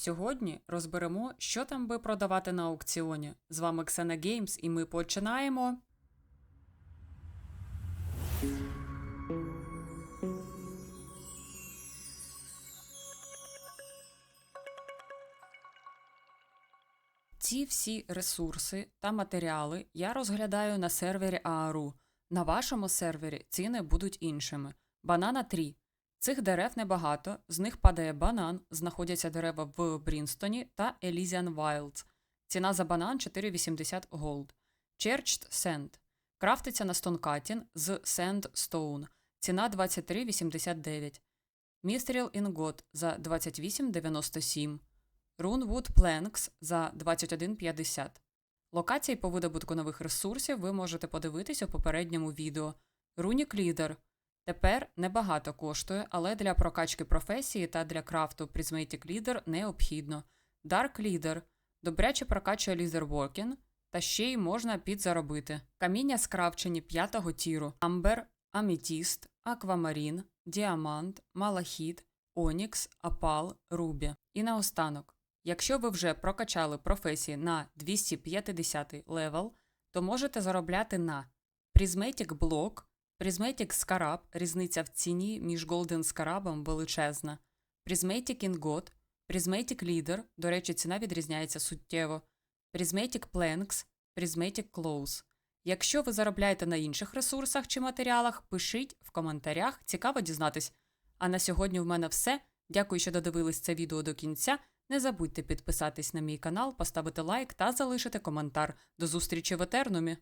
Сьогодні розберемо, що там би продавати на аукціоні. З вами Ксена Геймс, і ми починаємо. Ці всі ресурси та матеріали я розглядаю на сервері ARU. На вашому сервері ціни будуть іншими. Банана 3. Цих дерев небагато, з них падає банан, знаходяться дерева в Брінстоні та Elysian Wilds. Ціна за банан 4,80 голд. Churched Sand. Крафтиться на стонкатін з Sandstone. Ціна 23,89. Mithril Ingot за 28,97. Runwood Planks за 21,50. Локації по видобутку нових ресурсів ви можете подивитись у попередньому відео. Runic Leader тепер небагато коштує, але для прокачки професії та для крафту Prismatic Leader необхідно. Dark Leader добряче прокачує Leaderworking, та ще й можна підзаробити. Каміння скрафчені 5 тіру: Амбер, Амітіст, Аквамарін, Діамант, Малахіт, Онікс, Апал, Рубі. І наостанок. Якщо ви вже прокачали професії на 250 левел, то можете заробляти на Prismatic Block, Prismatic Scarab, різниця в ціні між Golden Scarabом величезна, Prismatic Ingot, Prismatic Leader, до речі, ціна відрізняється суттєво, Prismatic Planks, Prismatic Clothes. Якщо ви заробляєте на інших ресурсах чи матеріалах, пишіть в коментарях, цікаво дізнатись. А на сьогодні в мене все. Дякую, що додивились це відео до кінця. Не забудьте підписатись на мій канал, поставити лайк та залишити коментар. До зустрічі в Етернумі!